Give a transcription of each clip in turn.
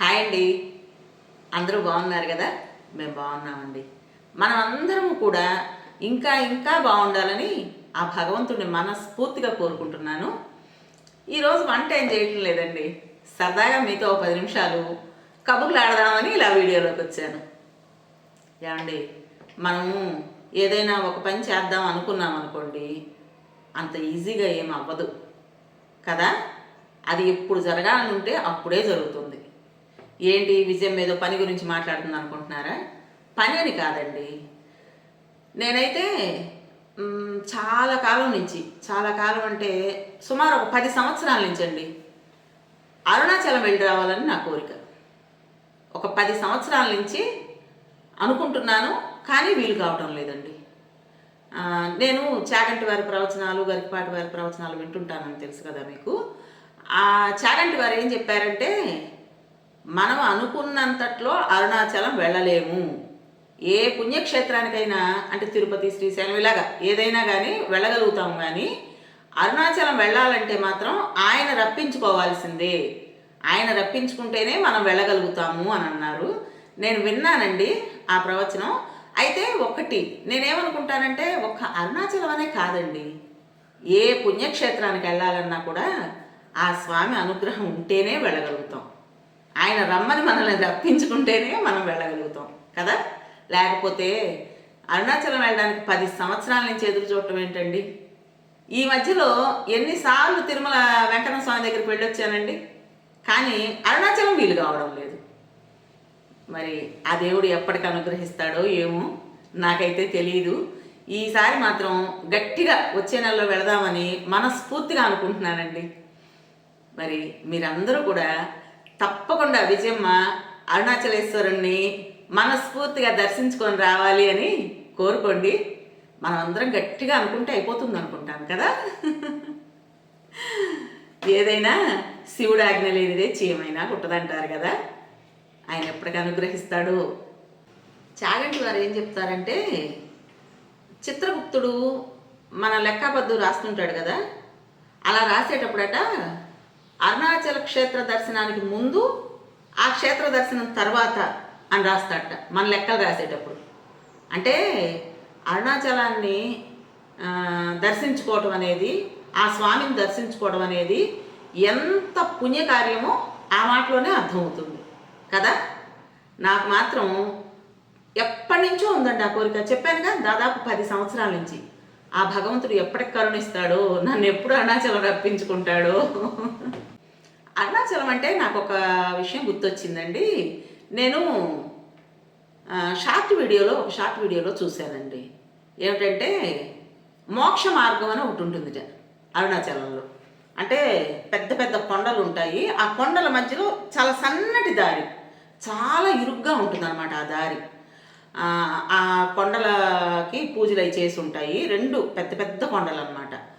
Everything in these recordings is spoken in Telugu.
హాయ్ అండి. అందరూ బాగున్నారు కదా? మేము బాగున్నామండి. మనం అందరం కూడా ఇంకా ఇంకా బాగుండాలని ఆ భగవంతుడిని మనస్ఫూర్తిగా కోరుకుంటున్నాను. ఈరోజు వంట ఏం చేయటం లేదండి. సరదాగా మీతో ఒక పది నిమిషాలు కబుర్లు ఆడదామని ఇలా వీడియోలోకి వచ్చాను. ఏమండి మనము ఏదైనా ఒక పని చేద్దాం అనుకున్నాం అనుకోండి అంత ఈజీగా ఏం అవ్వదు. కదా? అది ఎప్పుడు జరగాలని ఉంటే అప్పుడే జరుగుతుంది. ఏంటి విజయం ఏదో పని గురించి మాట్లాడుతుంది అనుకుంటున్నారా? పని అని కాదండి. నేనైతే చాలా కాలం నుంచి చాలా కాలం అంటే సుమారు ఒక పది సంవత్సరాల నుంచి అండి అరుణాచలం వెళ్ళి రావాలని నా కోరిక. ఒక పది సంవత్సరాల నుంచి అనుకుంటున్నాను కానీ వీలు కావటం లేదండి. నేను చాగంటి వారి ప్రవచనాలు గరికపాటి వారి ప్రవచనాలు వింటుంటానని తెలుసు కదా మీకు. ఆ చాగంటి వారు ఏం చెప్పారంటే మనం అనుకున్నంతట్లో అరుణాచలం వెళ్ళలేము. ఏ పుణ్యక్షేత్రానికైనా అంటే తిరుపతి శ్రీశైలం ఇలాగా ఏదైనా కానీ వెళ్ళగలుగుతాం కానీ అరుణాచలం వెళ్ళాలంటే మాత్రం ఆయన రప్పించుకోవాల్సిందే. ఆయన రప్పించుకుంటేనే మనం వెళ్ళగలుగుతాము అని అన్నారు. నేను విన్నానండి ఆ ప్రవచనం. అయితే ఒకటి నేనేమనుకుంటానంటే ఒక్క అరుణాచలం అనే కాదండి. ఏ పుణ్యక్షేత్రానికి వెళ్ళాలన్నా కూడా ఆ స్వామి అనుగ్రహం ఉంటేనే వెళ్ళగలుగుతాం. ఆయన రమ్మని మనల్ని రప్పించుకుంటేనే మనం వెళ్ళగలుగుతాం కదా? లేకపోతే అరుణాచలం వెళ్ళడానికి పది సంవత్సరాల నుంచి ఎదురు చూడటం ఏంటండి? ఈ మధ్యలో ఎన్నిసార్లు తిరుమల వెంకటన స్వామి దగ్గరికి వెళ్ళొచ్చానండి. కానీ అరుణాచలం వీలు కావడం లేదు. మరి ఆ దేవుడు ఎప్పటికి అనుగ్రహిస్తాడో ఏమో నాకైతే తెలియదు ఈసారి మాత్రం గట్టిగా వచ్చే నెలలో వెళదామని మనస్ఫూర్తిగా అనుకుంటున్నానండి. మరి మీరందరూ కూడా తప్పకుండా విజయమ్మ అరుణాచలేశ్వరుణ్ణి మనస్ఫూర్తిగా దర్శించుకొని రావాలి అని కోరుకోండి. మనం అందరం గట్టిగా అనుకుంటే అయిపోతుంది అనుకుంటాను కదా? ఏదైనా శివుడు ఆజ్ఞ లేనిదే చీమైనా కుట్టదంటారు కదా? ఆయన ఎప్పటికీ అనుగ్రహిస్తాడు. చాగంటి వారు ఏం చెప్తారంటే చిత్రగుప్తుడు మన లెక్కాబద్దు రాస్తుంటాడు కదా? అలా రాసేటప్పుడట అరుణాచల క్షేత్ర దర్శనానికి ముందు ఆ క్షేత్ర దర్శనం తర్వాత అని రాస్తాడట మన లెక్కలు రాసేటప్పుడు. అంటే అరుణాచలాన్ని దర్శించుకోవటం అనేది ఆ స్వామిని దర్శించుకోవడం అనేది ఎంత పుణ్యకార్యమో ఆ మాటలోనే అర్థమవుతుంది. కదా? నాకు మాత్రం ఎప్పటి నుంచో ఉందండి ఆ కోరిక. చెప్పానుగా దాదాపు పది సంవత్సరాల నుంచి. ఆ భగవంతుడు ఎప్పటికి కరుణిస్తాడో నన్ను ఎప్పుడు అరుణాచలం రప్పించుకుంటాడో. అరుణాచలం అంటే నాకు ఒక విషయం గుర్తొచ్చిందండి. నేను షార్ట్ వీడియోలో ఒక షార్ట్ వీడియోలో చూశానండి. ఏమిటంటే మోక్ష మార్గం అని ఒకటి ఉంటుందిట అరుణాచలంలో. అంటే పెద్ద పెద్ద కొండలు ఉంటాయి. ఆ కొండల మధ్యలో చాలా సన్నటి దారి. చాలా ఇరుగ్గా ఉంటుందన్నమాట ఆ దారి. ఆ, ఆ కొండలకి పూజలు అవి చేసి ఉంటాయి. రెండు పెద్ద పెద్ద కొండలు అనమాట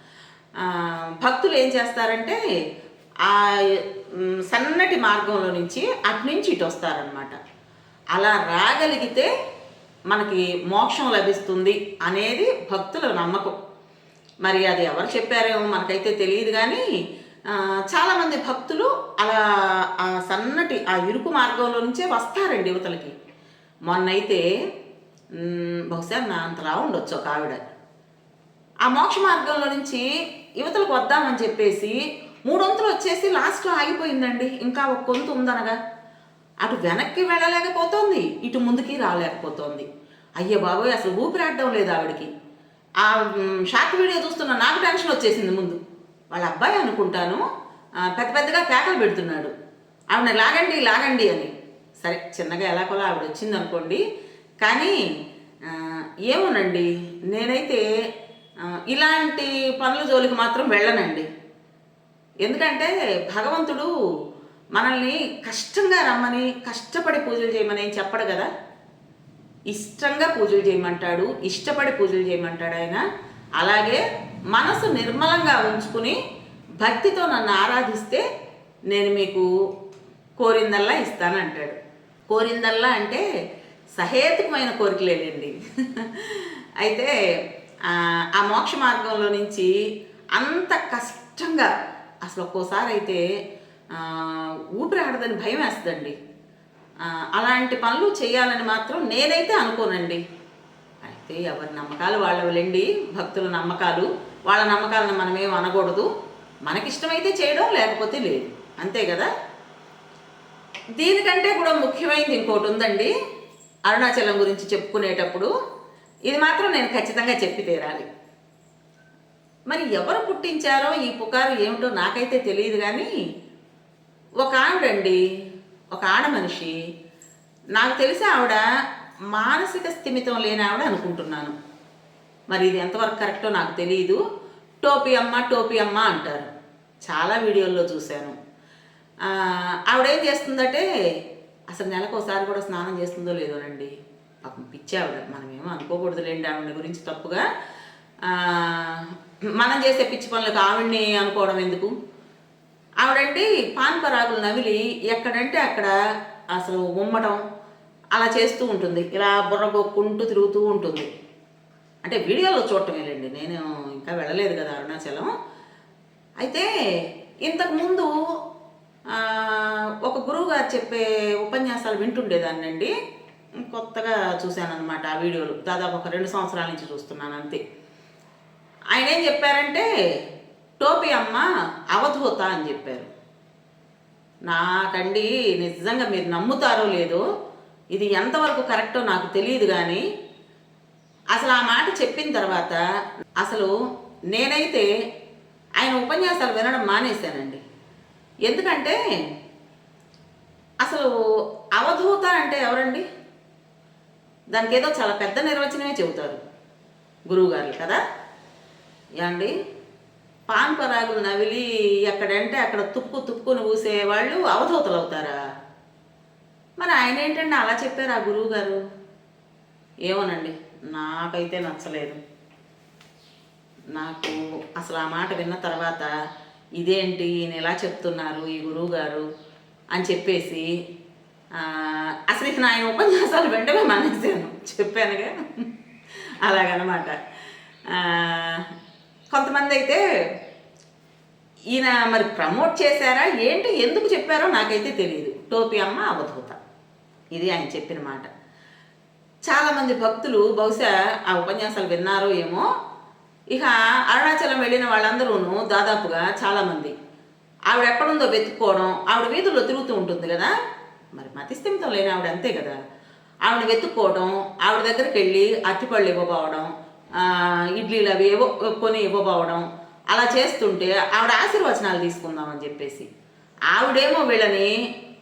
భక్తులు ఏం చేస్తారంటే ఆ సన్నటి మార్గంలో నుంచి అటు నుంచి ఇటు వస్తారనమాట అలా రాగలిగితే మనకి మోక్షం లభిస్తుంది అనేది భక్తుల నమ్మకం. మరి అది ఎవరు చెప్పారేమో మనకైతే తెలియదు కానీ చాలామంది భక్తులు అలా ఆ సన్నటి ఆ ఇరుకు మార్గంలో నుంచే వస్తారండి యువతలకి. మొన్నైతే బహుశా నా అంతలా ఉండొచ్చు ఒక ఆవిడ. ఆ మోక్ష మార్గంలో నుంచి యువతలకు వద్దామని చెప్పేసి మూడొంతులు వచ్చేసి లాస్ట్లో ఆగిపోయిందండి. ఇంకా ఒక కొంత ఉందనగా. అటు వెనక్కి వెళ్ళలేకపోతోంది ఇటు ముందుకి రాలేకపోతోంది. అయ్యే బాబోయ్ అసలు ఊపిరాడడం లేదు ఆవిడకి. ఆ షార్ట్ వీడియో చూస్తున్న నాకు టెన్షన్ వచ్చేసింది ముందు. వాళ్ళ అబ్బాయి అనుకుంటాను పెద్ద పెద్దగా కేకలు పెడుతున్నాడు. ఆవిడ లాగండి లాగండి అని. సరే చిన్నగా ఎలాగోలా ఆవిడ వచ్చింది అనుకోండి కానీ ఏమోనండి నేనైతే ఇలాంటి పనుల జోలికి మాత్రం వెళ్ళనండి. ఎందుకంటే భగవంతుడు మనల్ని కష్టంగా రమ్మని కష్టపడి పూజలు చేయమని ఏం చెప్పడు కదా. ఇష్టంగా పూజలు చేయమంటాడు ఇష్టపడి పూజలు చేయమంటాడు ఆయన. అలాగే మనసు నిర్మలంగా ఉంచుకుని భక్తితో నన్ను ఆరాధిస్తే నేను మీకు కోరిందల్లా ఇస్తానంటాడు. కోరిందల్లా అంటే సహేతుకమైన కోరికలేదండి. అయితే ఆ, ఆ మోక్ష మార్గంలో నుంచి అంత కష్టంగా అసలు ఒక్కోసారి అయితే ఊపిరి ఆడదని భయం వేస్తుందండి. అలాంటి పనులు చేయాలని మాత్రం నేనైతే అనుకోనండి. అయితే ఎవరి నమ్మకాలు వాళ్ళవులేండి. భక్తుల నమ్మకాలు వాళ్ళ నమ్మకాలను మనమేం అనకూడదు. మనకిష్టమైతే చేయడం లేకపోతే లేదు. అంతే కదా? దీనికంటే కూడా ముఖ్యమైనది ఇంకోటి ఉందండి. అరుణాచలం గురించి చెప్పుకునేటప్పుడు ఇది మాత్రం నేను ఖచ్చితంగా చెప్పి తీరాలి. మరి ఎవరు పుట్టించారో ఈ పుకారు ఏమిటో నాకైతే తెలియదు కానీ ఒక ఆవిడండి ఒక ఆడ మనిషి. నాకు తెలిసి ఆవిడ మానసిక స్థిమితం లేని ఆవిడ అనుకుంటున్నాను. మరి ఇది ఎంతవరకు కరెక్టో నాకు తెలియదు. టోపీ అమ్మ టోపీ అమ్మ అంటారు. చాలా వీడియోల్లో చూశాను. ఆవిడేం ఆవిడ ఏం చేస్తుందంటే అసలు నెలకు ఒకసారి కూడా స్నానం చేస్తుందో లేదోనండి పాపం పిచ్చి ఆవిడ. మనమేమో అనుకోకూడదులేండి ఆవిడ గురించి తప్పుగా. మనం చేసే పిచ్చి పనులకు ఆవిడ్ని అనుకోవడం ఎందుకు? ఆవిడంటే పాన్పరాగులు నవిలి ఎక్కడంటే అక్కడ అసలు ఉమ్మటం అలా చేస్తూ ఉంటుంది. ఇలా బుర్రగొక్కుంటూ తిరుగుతూ ఉంటుంది. అంటే వీడియోలో చూడటమేలేండి నేను ఇంకా వెళ్ళలేదు కదా అరుణాచలం. అయితే ఇంతకుముందు ఒక గురువు గారు చెప్పే ఉపన్యాసాలు వింటుండేదాన్నండి. కొత్తగా చూశాను అనమాట ఆ వీడియోలు. దాదాపు ఒక రెండు సంవత్సరాల నుంచి చూస్తున్నాను అంతే. ఆయన ఏం చెప్పారంటే టోపీ అమ్మ అవధూత అని చెప్పారు. నాకండి నిజంగా మీరు నమ్ముతారో లేదో ఇది ఎంతవరకు కరెక్టో నాకు తెలియదు కానీ అసలు ఆ మాట చెప్పిన తర్వాత అసలు నేనైతే ఆయన ఉపన్యాసాలు వినడం మానేశానండి. ఎందుకంటే అసలు అవధూత అంటే ఎవరండి? దానికి ఏదో చాలా పెద్ద నిర్వచనమే చెబుతారు గురువుగారు కదా? ఏమండి? పాన్ పరాగులు నవిలి ఎక్కడంటే అక్కడ తుప్పు తుప్పుని పూసేవాళ్ళు అవధూతలు అవుతారా? మరి ఆయన ఏంటండి అలా చెప్పారు ఆ గురువు గారు? ఏమోనండి నాకైతే నచ్చలేదు. నాకు అసలు ఆ మాట విన్న తర్వాత ఇదేంటి ఈయన ఎలా చెప్తున్నారు ఈ గురువు గారు అని చెప్పేసి అసలు ఇక నా ఆయన ఉపన్యాసాలు వెంటనే మానేశాను. చెప్పానుగా. అలాగనమాట. కొంతమంది అయితే ఈయన మరి ప్రమోట్ చేశారా ఏంటి ఎందుకు చెప్పారో నాకైతే తెలియదు టోపీ అమ్మ అవధూత. ఇది ఆయన చెప్పిన మాట. చాలామంది భక్తులు బహుశా ఆ ఉపన్యాసాలు విన్నారో ఏమో. ఇక అరుణాచలం వెళ్ళిన వాళ్ళందరూను దాదాపుగా చాలామంది. ఆవిడ ఎక్కడుందో వెతుక్కోవడం ఆవిడ వీధుల్లో తిరుగుతూ ఉంటుంది కదా. మరి మతిస్థిమితం లేని ఆవిడ అంతే కదా. ఆవిడ వెతుక్కోవడం ఆవిడ దగ్గరికి వెళ్ళి అరటిపళ్ళు ఇవ్వబోవడం ఇడ్లీలు అవి ఏవో కొని ఇవ్వబోవడం అలా చేస్తుంటే ఆవిడ ఆశీర్వచనాలు తీసుకుందామని చెప్పేసి. ఆవిడేమో వీళ్ళని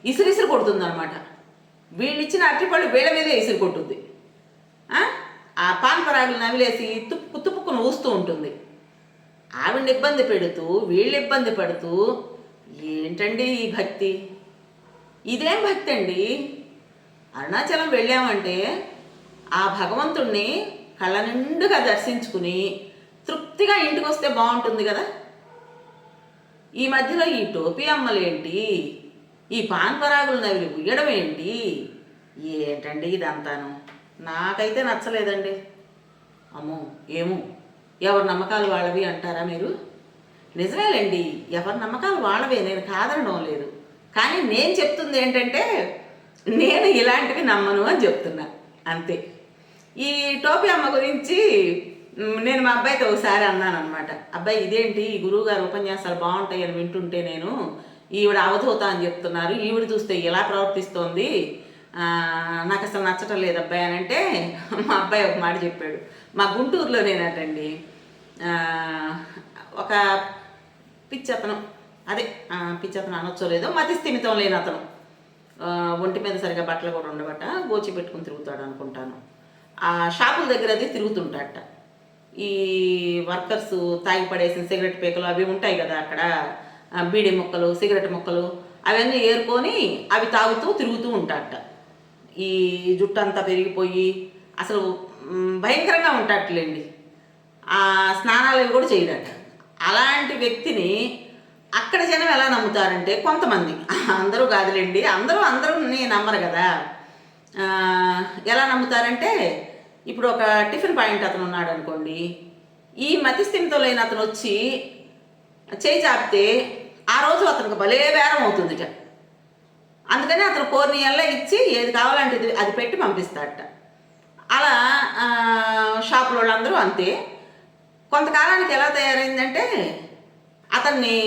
ఇసురిసురు కొడుతుందనమాట వీళ్ళు ఇచ్చిన అరటిపళ్ళు వీళ్ళ మీదే ఇసురు కొట్టుద్ది. ఆ? పాన్పరాగులు నవిలేసి తుప్పు తుప్పుకుని ఊస్తూ ఉంటుంది. ఆవిడని ఇబ్బంది పెడుతూ వీళ్ళు ఇబ్బంది పడుతూ ఏంటండి ఈ భక్తి? ఇదేం భక్తి అండి అరుణాచలం వెళ్ళామంటే ఆ భగవంతుణ్ణి కళ్ళ నిండుగా దర్శించుకుని తృప్తిగా ఇంటికి వస్తే బాగుంటుంది కదా? ఈ మధ్యలో ఈ టోపీ అమ్మలేంటి? ఈ పాన్ పరాగులు నవిలి ఉయ్యడం ఏంటి? ఏంటండి ఇదంతాను? నాకైతే నచ్చలేదండి. అమ్మో ఏమో ఎవరి నమ్మకాలు వాళ్ళవి అంటారా మీరు? నిజమేలేండి ఎవరి నమ్మకాలు వాళ్ళవే నేను కాదనడం లేదు. కానీ నేను చెప్తుంది ఏంటంటే నేను ఇలాంటివి నమ్మను అని చెప్తున్నా అంతే. ఈ టోపీ అమ్మ గురించి నేను మా అబ్బాయితో ఒకసారి అన్నాను అనమాట అబ్బాయి ఇదేంటి? ఈ గురువు గారు ఉపన్యాసాలు బాగుంటాయి అని వింటుంటే నేను ఈవిడ అవధూత అని చెప్తున్నారు. ఈవిడ చూస్తే ఎలా ప్రవర్తిస్తోంది? నాకు అసలు నచ్చటం లేదు అబ్బాయి అని అంటే మా అబ్బాయి ఒక మాట చెప్పాడు. మా గుంటూరులో నేనటండి ఒక పిచ్చతనం. అదే ఆ, పిచ్చతనం అనొచ్చో లేదో మతి స్థిమితం లేని అతను. ఒంటి మీద సరిగా బట్టలు కూడా ఉండబట్ట గోచి పెట్టుకుని తిరుగుతాడు అనుకుంటాను. ఆ షాపుల దగ్గర అది తిరుగుతుంటాడట ఈ వర్కర్స్ తాగి పడేసిన సిగరెట్ పీకలు అవి ఉంటాయి కదా అక్కడ. బీడి ముక్కలు సిగరెట్ ముక్కలు అవన్నీ ఏరుకొని అవి తాగుతూ తిరుగుతూ ఉంటాడట ఈ జుట్టు అంతా పెరిగిపోయి అసలు భయంకరంగా ఉంటాడలేండి ఆ స్నానాలు అవి కూడా చేయడట అలాంటి వ్యక్తిని అక్కడ జనం ఎలా నమ్ముతారంటే కొంతమంది. అందరూ కాదులేండి అందరూ అందరూ నమ్మరు కదా. ఎలా నమ్ముతారంటే ఇప్పుడు ఒక టిఫిన్ పాయింట్ అతను ఉన్నాడు అనుకోండి. ఈ మతిస్థిమితో లేని అతను వచ్చి చేయి చాపితే ఆ రోజు అతనికి భలే బేరం అవుతుందిట. అందుకని అతను కోరినియల్లా ఇచ్చి ఏది కావాలంటే ఇది- అది పెట్టి పంపిస్తాడట. అలా షాపులో వాళ్ళందరూ అంతే. కొంతకాలానికి ఎలా తయారైందంటే అతన్ని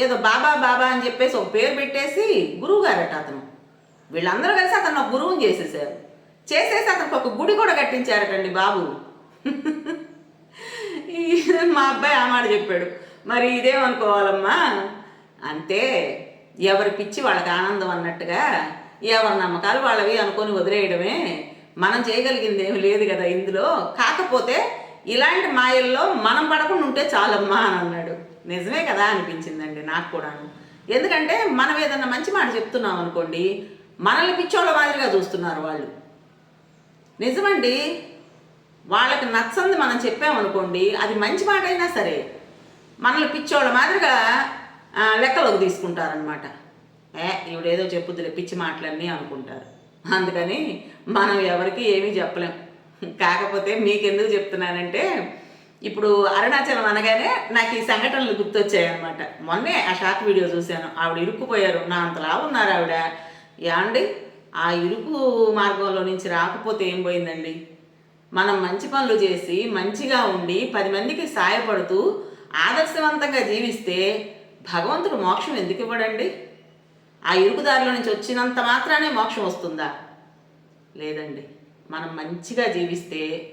ఏదో బాబా బాబా అని చెప్పేసి ఒక పేరు పెట్టేసి గురువుగారట అతను. వీళ్ళందరూ కలిసి అతను ఒక గురువుని చేసేసారు చేసేసి అతనికి ఒక గుడి కూడా కట్టించారటండి బాబు. మా అబ్బాయి ఆ మాట చెప్పాడు. మరి ఇదేమనుకోవాలమ్మా? అంతే ఎవరి పిచ్చి వాళ్ళకి ఆనందం అన్నట్టుగా ఎవరి నమ్మకాలు వాళ్ళవి అనుకొని వదిలేయడమే. మనం చేయగలిగింది ఏమి లేదు కదా ఇందులో. కాకపోతే ఇలాంటి మాయల్లో మనం పడకుండా ఉంటే చాలమ్మా అని అన్నాడు. నిజమే కదా అనిపించిందండి నాకు కూడాను. ఎందుకంటే మనం ఏదన్నా మంచి మాట చెప్తున్నాం అనుకోండి మనల్ని పిచ్చోళ్ళ మాదిరిగా చూస్తున్నారు వాళ్ళు. నిజమండి? వాళ్ళకి నచ్చంది మనం చెప్పామనుకోండి అది మంచి మాట అయినా సరే మనల్ని పిచ్చోళ్ళ మాదిరిగా లెక్కలోకి తీసుకుంటారనమాట ఏ ఈవిడేదో చెప్పుద్దులే పిచ్చి మాటలన్నీ అనుకుంటారు. అందుకని మనం ఎవరికి ఏమీ చెప్పలేం. కాకపోతే మీకెందుకు చెప్తున్నానంటే ఇప్పుడు అరుణాచలం అనగానే నాకు ఈ సంఘటనలు గుర్తొచ్చాయన్నమాట. మొన్నే ఆ షార్ట్ వీడియో చూశాను. ఆవిడ ఇరుక్కుపోయారు. నా అంతలా ఉన్నారు ఆవిడ. ఏమండి? ఆ ఇరుకు మార్గంలో నుంచి రాకపోతే ఏం పోయిందండి? మనం మంచి పనులు చేసి మంచిగా ఉండి పది మందికి సాయపడుతూ ఆదర్శవంతంగా జీవిస్తే భగవంతుడు మోక్షం ఎందుకు ఇవ్వడండి? ఆ ఇరుకుదారిలో నుంచి వచ్చినంత మాత్రానే మోక్షం వస్తుందా? లేదండి. మనం మంచిగా జీవిస్తే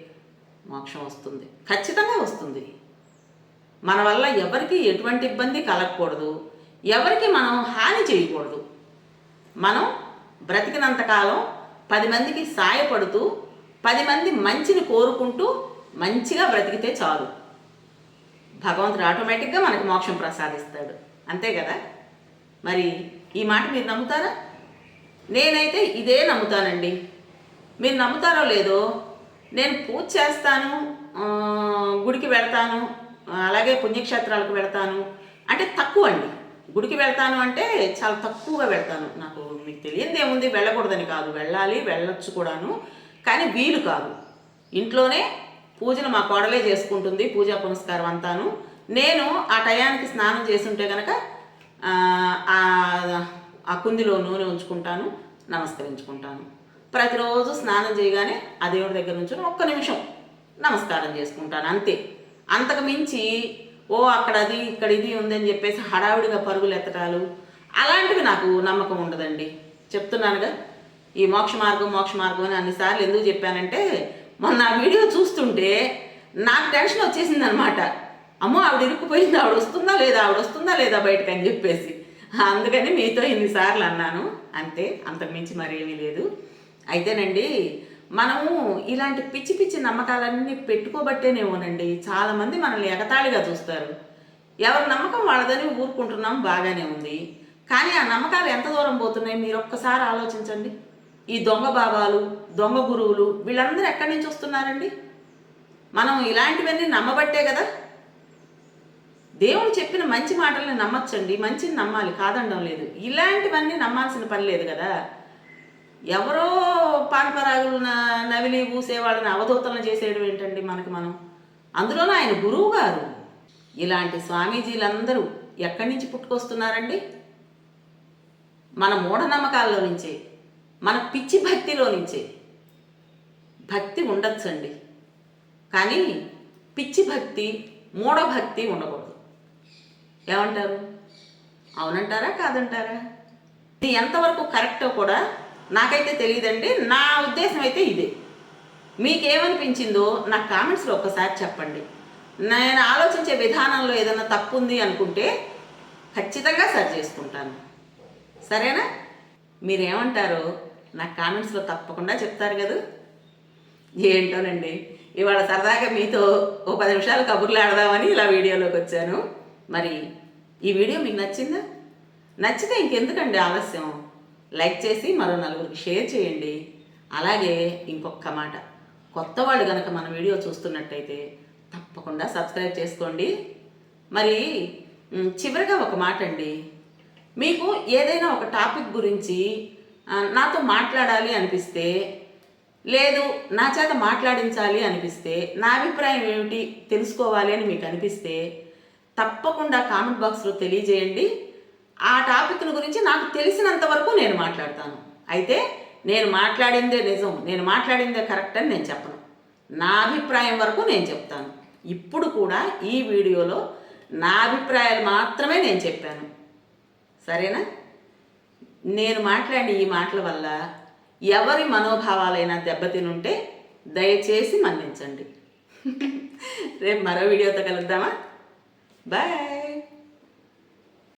మోక్షం వస్తుంది. ఖచ్చితంగా వస్తుంది. మన వల్ల ఎవరికి ఎటువంటి ఇబ్బంది కలగకూడదు. ఎవరికి మనం హాని చేయకూడదు. మనం బ్రతికినంతకాలం పది మందికి సాయపడుతూ పది మంది మంచిని కోరుకుంటూ మంచిగా బ్రతికితే చాలు. భగవంతుడు ఆటోమేటిక్గా మనకి మోక్షం ప్రసాదిస్తాడు. అంతే కదా? మరి ఈ మాట మీరు నమ్ముతారా? నేనైతే ఇదే నమ్ముతానండి. మీరు నమ్ముతారో లేదో నేను పూజ చేస్తాను గుడికి వెళ్తాను అలాగే పుణ్యక్షేత్రాలకు వెళ్తాను అంటే తక్కువ అండి గుడికి వెళ్తాను అంటే చాలా తక్కువగా వెళ్తాను. నాకు మీకు తెలియదు ఏముంది? వెళ్ళకూడదని కాదు. వెళ్ళాలి వెళ్ళొచ్చు కూడాను. కానీ వీలు కాదు. ఇంట్లోనే పూజను మా కోడలే చేసుకుంటుంది పూజా పునస్కారం అంతాను. నేను ఆ టయానికి స్నానం చేసి ఉంటే కనుక ఆ, ఆ కుందిలో నూనె ఉంచుకుంటాను నమస్కరించుకుంటాను. ప్రతిరోజు స్నానం చేయగానే ఆ దేవుడి దగ్గర నుంచి ఒక్క నిమిషం నమస్కారం చేసుకుంటాను అంతే. అంతకు మించి ఓ అక్కడ అది ఇక్కడ ఇది ఉందని చెప్పేసి హడావిడిగా పరుగులు ఎత్తటాలు. అలాంటివి నాకు నమ్మకం ఉండదండి. చెప్తున్నానుగా. ఈ మోక్ష మార్గం మోక్ష మార్గం అని అన్నిసార్లు ఎందుకు చెప్పానంటే మొన్న ఆ వీడియో చూస్తుంటే నాకు టెన్షన్ వచ్చేసింది అనమాట అమ్మో ఆవిడ ఇరుక్కుపోయింది ఆవిడ వస్తుందా లేదా ఆవిడ వస్తుందా లేదా బయటకు అని చెప్పేసి. అందుకని మీతో ఇన్నిసార్లు అన్నాను. అంతే అంతకుమించి మరేమీ లేదు. అయితేనండి మనము ఇలాంటి పిచ్చి పిచ్చి నమ్మకాలన్నీ పెట్టుకోబట్టేనేమోనండి. చాలామంది మనల్ని ఎగతాళిగా చూస్తారు. ఎవరి నమ్మకం వాళ్ళదని ఊరుకుంటున్నాం బాగానే ఉంది. కానీ ఆ నమ్మకాలు ఎంత దూరం పోతున్నాయి? మీరు ఒక్కసారి ఆలోచించండి. ఈ దొంగ బాబాలు దొంగ గురువులు వీళ్ళందరూ ఎక్కడి నుంచి వస్తున్నారండి? మనం ఇలాంటివన్నీ నమ్మబట్టే కదా? దేవుడు చెప్పిన మంచి మాటల్ని నమ్మచ్చండి. మంచిని నమ్మాలి కాదనడం లేదు. ఇలాంటివన్నీ నమ్మాల్సిన పని లేదు కదా? ఎవరో పానపరాగులు నవిలి పూసేవాళ్ళని అవధూతలను చేసేయడం ఏంటండి మనకి మనం? అందులోనూ ఆయన గురువు గారు. ఇలాంటి స్వామీజీలందరూ ఎక్కడి నుంచి పుట్టుకొస్తున్నారండి? మన మూఢనమ్మకాల్లో నుంచే మన పిచ్చి భక్తిలో నుంచే. భక్తి ఉండొచ్చండి. కానీ పిచ్చి భక్తి మూఢభక్తి ఉండకూడదు. ఏమంటారు? అవునంటారా? కాదంటారా? ఇది ఎంతవరకు కరెక్టో కూడా నాకైతే తెలియదండి. నా ఉద్దేశం అయితే ఇదే. మీకేమనిపించిందో నా కామెంట్స్లో ఒక్కసారి చెప్పండి. నేను ఆలోచించే విధానంలో ఏదైనా తప్పు ఉంది అనుకుంటే ఖచ్చితంగా సరి చేసుకుంటాను. సరేనా? మీరేమంటారో నా కామెంట్స్లో తప్పకుండా చెప్తారు కదా. ఏంటోనండి ఇవాళ సరదాగా మీతో ఓ పది నిమిషాలు కబుర్లు ఆడదామని ఇలా వీడియోలోకి వచ్చాను. మరి ఈ వీడియో మీకు నచ్చిందా? నచ్చితే ఇంకెందుకండి ఆలస్యం? లైక్ చేసి మరో నలుగురికి షేర్ చేయండి. అలాగే ఇంకొక మాట. కొత్త వాళ్ళు కనుక మన వీడియో చూస్తున్నట్టయితే తప్పకుండా సబ్స్క్రైబ్ చేసుకోండి. మరి చివరిగా ఒక మాట అండి. మీకు ఏదైనా ఒక టాపిక్ గురించి నాతో మాట్లాడాలి అనిపిస్తే లేదు నా చేత మాట్లాడించాలి అనిపిస్తే నా అభిప్రాయం ఏమిటి తెలుసుకోవాలి అని మీకు అనిపిస్తే తప్పకుండా కామెంట్ బాక్స్లో తెలియజేయండి. ఆ టాపిక్ల గురించి నాకు తెలిసినంత వరకు నేను మాట్లాడతాను. అయితే నేను మాట్లాడిందే నిజం నేను మాట్లాడిందే కరెక్ట్ అని నేను చెప్పను. నా అభిప్రాయం వరకు నేను చెప్తాను. ఇప్పుడు కూడా ఈ వీడియోలో నా అభిప్రాయాలు మాత్రమే నేను చెప్పాను. సరేనా? నేను మాట్లాడిన ఈ మాటల వల్ల ఎవరి మనోభావాలైనా దెబ్బతినుంటే దయచేసి మన్నించండి. రేపు మరో వీడియోతో కలుద్దామా? బాయ్.